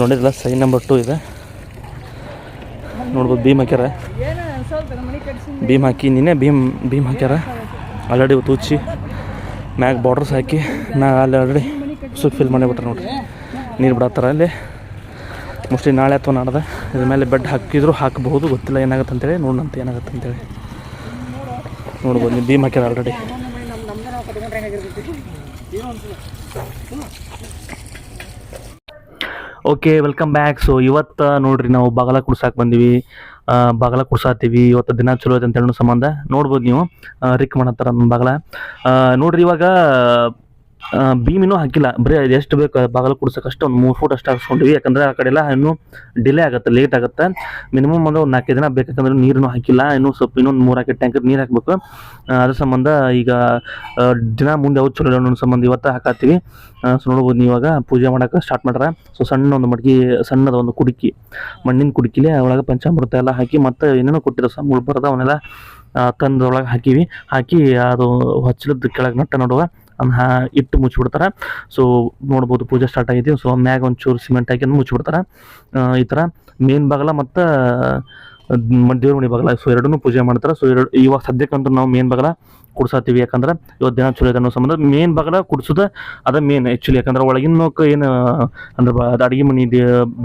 ನೋಡಿದ್ರಲ್ಲ sign number two ಇದೆ. ನೋಡ್ಬೋದು, ಭೀಮ್ ಹಾಕ್ಯಾರ. ಭೀಮ್ ಹಾಕಿ ನಿನ್ನೆ, ಭೀಮ್ ಭೀಮ್ ಹಾಕ್ಯಾರ. ಆಲ್ರೆಡಿ ತೂಚಿ ಮ್ಯಾಗ ಬಾರ್ಡರ್ಸ್ ಹಾಕಿ, ನಾ ಅಲ್ಲಿ ಆಲ್ರೆಡಿ ಸುಖ ಫಿಲ್ ಮಾಡಿಬಿಟ್ರೆ ನೋಡ್ರಿ. ನೀರು ಬಿಡತ್ತಾರ ಅಲ್ಲಿ. ಮೋಸ್ಟ್ಲಿ ನಾಳೆ ಅಥವಾ ನಾಡ್ದೆ ಇದ್ರ ಮೇಲೆ ಬೆಡ್ ಹಾಕಿದ್ರು ಹಾಕಬಹುದು, ಗೊತ್ತಿಲ್ಲ ಏನಾಗುತ್ತೆ ಅಂತೇಳಿ ನೋಡೋಣಂತ ಏನಾಗುತ್ತೆ ಅಂತೇಳಿ ನೋಡ್ಬೋದು, ನೀವು ಭೀಮ್ ಹಾಕ್ಯಾರ already okay welcome back so ಇವತ್ತು ನೋಡ್ರಿ ನಾವು ಬಾಗಲ ಕುಡ್ಸಾಕ್ ಬಂದೀವಿ. ಬಗಲ ಕುಡ್ಸಾತೀವಿ. ಇವತ್ತು ದಿನ ಚಲೋ ಐತೆ ಅಂತ ಹೇಳೋ ಸಂಬಂಧ. ನೋಡ್ಬೋದು ನೀವು. ರಿಕ್ ಮಾಡತ್ತಾರ ನಮ್ಮ ಬಾಗಲ. ನೋಡ್ರಿ ಇವಾಗ ಇನ್ನೂ ಹಾಕಿಲ್ಲ. ಬರೀ ಅದು ಎಷ್ಟು ಬೇಕು ಬಾಗಲ ಕುಡ್ಸಕ್ಕೆ ಅಷ್ಟು ಒಂದು ಮೂರು ಫೂಟ್ ಅಷ್ಟು ಹಾಕ್ಸ್ಕೊಂಡಿವಿ. ಯಾಕಂದ್ರೆ ಆ ಕಡೆ ಎಲ್ಲ ಇನ್ನೂ ಡಿಲೇ ಆಗುತ್ತೆ ಲೇಟ್ ಆಗುತ್ತೆ. ಮಿನಿಮಮ್ ಒಂದು ಒಂದು ನಾಲ್ಕೈದು ದಿನ ಬೇಕಂದ್ರೆ ನೀರನ್ನು ಹಾಕಿಲ್ಲ. ಇನ್ನೂ ಸ್ವಲ್ಪ ಇನ್ನೊಂದು ಮೂರು ಹಾಕಿ ಟ್ಯಾಂಕರ್ ನೀರು ಹಾಕಬೇಕು. ಅದ್ರ ಸಂಬಂಧ ಈಗ ದಿನ ಮುಂದೆ ಯಾವ್ದು ಚಲೋ ಅನ್ನೋ ಸಂಬಂಧ ಇವತ್ತು ಹಾಕತ್ತೀವಿ. ಸೊ ನೋಡ್ಬೋದು ಇವಾಗ ಪೂಜೆ ಮಾಡೋಕೆ ಸ್ಟಾರ್ಟ್ ಮಾಡ್ಯಾರ ಸೊ ಸಣ್ಣ ಒಂದು ಮಡ್ಗಿ ಸಣ್ಣದ ಒಂದು ಕುಡುಕಿ, ಮಣ್ಣಿನ ಕುಡುಕಿಲಿ, ಒಳಗೆ ಪಂಚಾಮೃತ ಎಲ್ಲ ಹಾಕಿ ಮತ್ತು ಏನೇನೋ ಕೊಟ್ಟಿರೋ ಸಹ ಮುಳ್ಬರದ ಅವನ್ನೆಲ್ಲ ತಂದು ಒಳಗೆ ಹಾಕಿವಿ. ಹಾಕಿ ಅದು ಹಚ್ಚಲದ ಕೆಳಗೆ ನಟ್ಟ ನೋಡುವ ಹಾ, ಇಟ್ಟು ಮುಚ್ಚಿಬಿಡ್ತಾರೆ. ಸೊ ನೋಡ್ಬೋದು ಪೂಜೆ ಸ್ಟಾರ್ಟ್ ಆಗೈತಿ ಸೊ ಮ್ಯಾಗ ಒಂಚೂರು ಸಿಮೆಂಟ್ ಹಾಕಿ ಮುಚ್ಚಿಬಿಡ್ತಾರೆ. ಈ ಥರ ಮೇನ್ ಬಾಗಲ ಮತ್ತು ದೇವ್ರ ಮನೆ ಬಾಗಲ. ಸೊ ಎರಡನ್ನೂ ಪೂಜೆ ಮಾಡ್ತಾರೆ. ಸೊ ಎರಡು, ಇವಾಗ ಸದ್ಯಕ್ಕಂತೂ ನಾವು ಮೇನ್ ಬಾಗಲ ಕುಡ್ಸಾತೀವಿ. ಯಾಕಂದ್ರೆ ಇವತ್ತು ದಿನ ಚಲೋ ಇದೆ ಅನ್ನೋ ಸಂಬಂಧ ಮೇನ್ ಬಾಗಲ ಕುಡ್ಸೋದು ಅದ ಮೇನ್ ಆ್ಯಕ್ಚುಲಿ ಯಾಕಂದ್ರೆ ಒಳಗಿನ ಏನು, ಅಂದ್ರೆ ಅದು ಅಡುಗೆ ಮನೆ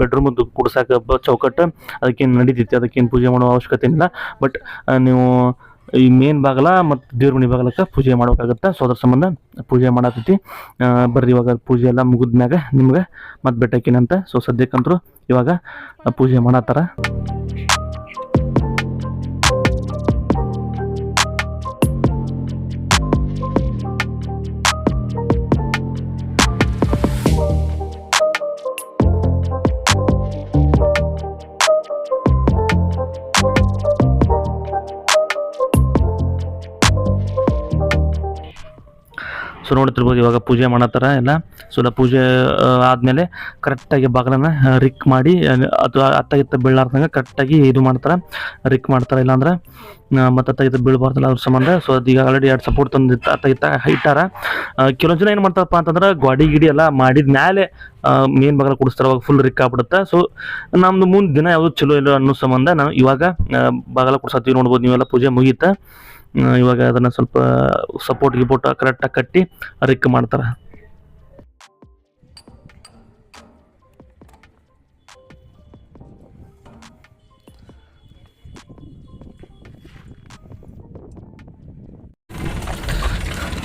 ಬೆಡ್ರೂಮದ್ದು ಕುಡ್ಸಾಕ ಚೌಕಟ್ಟು ಅದಕ್ಕೇನು ನಡೀತೈತಿ. ಅದಕ್ಕೇನು ಪೂಜೆ ಮಾಡೋ ಅವಶ್ಯಕತೆ ಇಲ್ಲ ಬಟ್ ನೀವು ಈ ಮೇನ್ ಬಾಗಲ ಮತ್ತು ದೇವ್ರ ಮನೆ ಬಾಗಲಕ್ಕೆ ಪೂಜೆ ಮಾಡ್ಬೇಕಾಗತ್ತೆ. ಸೊ ಅದ್ರ ಸಂಬಂಧ ಪೂಜೆ ಮಾಡತ್ತೈತಿ ಬರ್ರಿ ಇವಾಗ ಪೂಜೆ ಎಲ್ಲ ಮುಗಿದ್ಮ್ಯಾಗ ನಿಮ್ಗೆ ಮತ್ತೆ ಬೆಟ್ಟಕ್ಕಿನಂತ. ಸೊ ಸದ್ಯಕ್ಕಂತರೂ ಇವಾಗ ಪೂಜೆ ಮಾಡತ್ತಾರ ಸೊ ನೋಡ್ತಿರ್ಬೋದು ಇವಾಗ ಪೂಜೆ ಮಾಡತ್ತಾರ ಎಲ್ಲ. ಸೊ ಪೂಜೆ ಆದಮೇಲೆ ಕರೆಕ್ಟಾಗಿ ಬಾಗಿಲನ್ನು ರಿಕ್ ಮಾಡಿ ಅಥವಾ ಅತ್ತಗಿತ್ತ ಬೀಳಾರ್ದಂಗೆ ಕರೆಕ್ಟಾಗಿ ಇದು ಮಾಡ್ತಾರೆ. ರಿಕ್ ಮಾಡ್ತಾರೆ, ಇಲ್ಲಾಂದ್ರೆ ಮತ್ತು ಅತ್ತಗಿತ್ತ ಬೀಳಬಾರ್ದಲ್ಲ ಅದ್ರ ಸಂಬಂಧ. ಸೊ ಅದೀಗ ಆಲ್ರೆಡಿ ಎರಡು ಸಪೋರ್ಟ್ ತಂದು ಅತ್ತಗಿತ್ತ ಇಟ್ಟಾರ. ಕೆಲವೊಂದು ಜನ ಏನು ಮಾಡ್ತಾರಪ್ಪ ಅಂತಂದ್ರೆ ಗಾಡಿ ಗಿಡಿ ಎಲ್ಲ ಮಾಡಿದ ಮೇಲೆ ಮೇನ್ ಬಾಗಿಲ ಕುಡಿಸ್ತಾರೆ, ಅವಾಗ ಫುಲ್ ರಿಕ್ ಆಗ್ಬಿಡುತ್ತೆ. ಸೊ ನಮ್ದು ಮುಂದೆ ದಿನ ಯಾವುದು ಚಲೋ ಇಲ್ಲ ಅನ್ನೋ ಸಂಬಂಧ ನಾವು ಇವಾಗ ಬಾಗಲ ಕುಡ್ಸತ್ತೀವಿ ನೋಡ್ಬೋದು, ನೀವೆಲ್ಲ ಪೂಜೆ ಮುಗೀತಾ. ಇವಾಗ ಅದನ್ನು ಸ್ವಲ್ಪ ಸಪೋರ್ಟ್ ಗಿಪೋರ್ಟ್ ಕರೆಕ್ಟಾಗಿ ಕಟ್ಟಿ ರಿಕ್ ಮಾಡ್ತಾರೆ.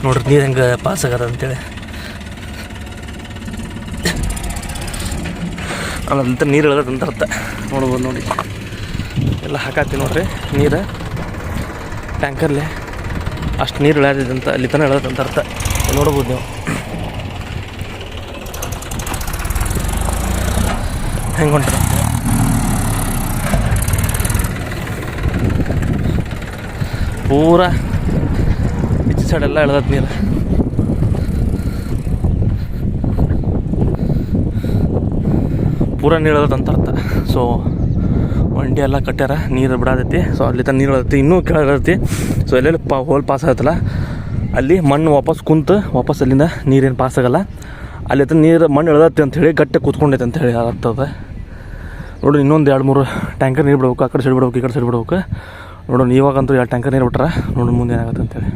ನೋಡ್ರಿ, ನೀರು ಹೆಂಗೆ ಪಾಸ್ ಆಗದ ಅಂತೇಳಿ. ಅಲ್ಲಂತ ನೀರು ಇಳದಂತ ಅರ್ಥ. ನೋಡ್ಬೋದು ನೋಡಿ. ಎಲ್ಲ ಹಾಕಾತಿ ನೋಡ್ರಿ, ನೀರು. ಟ್ಯಾಂಕರ್ಲೆ ಅಷ್ಟು ನೀರು ಇಳಿದಂತ ಅಲ್ಲಿ ತನಕ ಇಳದಂತ ಅರ್ಥ. ನೋಡ್ಬೋದು ನೀವು. ಹೆಂಗೆ ಹೊಂಟ್ರ? ಪೂರ ಇಚ್ಚ ಸೈಡ್ ಎಲ್ಲ ಇಳ್ದತ್ ನೀರು. ಪೂರ ನೀರು ಅರ್ಥ. ಸೊ ಒಂಡಿ ಎಲ್ಲ ಕಟ್ಟ್ಯಾರ ನೀರು ಬಿಡಾದೈತಿ ಸೊ ಅಲ್ಲಿ ತನಕ ನೀರು ಇಳದೈತಿ ಇನ್ನೂ ಕೆಳಗೈತಿ ಸೊ ಎಲ್ಲೆಲ್ಲಿ ಪಾ ಹೋಲ್ ಪಾಸ್ ಆಗತ್ತಲ್ಲ, ಅಲ್ಲಿ ಮಣ್ಣು ವಾಪಸ್ ಕುಂತು, ವಾಪಸ್ ಅಲ್ಲಿಂದ ನೀರೇನು ಪಾಸ್ ಆಗಲ್ಲ. ಅಲ್ಲಿ ಹತ್ರ ನೀರು ಮಣ್ಣು ಇಳ್ದೈತಿ ಅಂತ ಹೇಳಿ ಗಟ್ಟಿ ಕೂತ್ಕೊಂಡೈತೆ ಅಂತ ಹೇಳಿ ಆಗ್ತದೆ ನೋಡಿ, ಇನ್ನೊಂದು ಎರಡು ಮೂರು ಟ್ಯಾಂಕರ್ ನೀರು ಬಿಡ್ಬೇಕು, ಆ ಕಡೆ ಸೈಡ್ ಬಿಡ್ಬೇಕು, ಈ ಕಡೆ ಸೈಡ್ ಬಿಡ್ಬೇಕು. ನೋಡೋಣ ಇವಾಗಂತೂ ಎರಡು ಟ್ಯಾಂಕರ್ ನೀರು ಬಿಟ್ರೆ ನೋಡಿ ಮುಂದೆ ಏನಾಗುತ್ತೆ ಅಂತೇಳಿ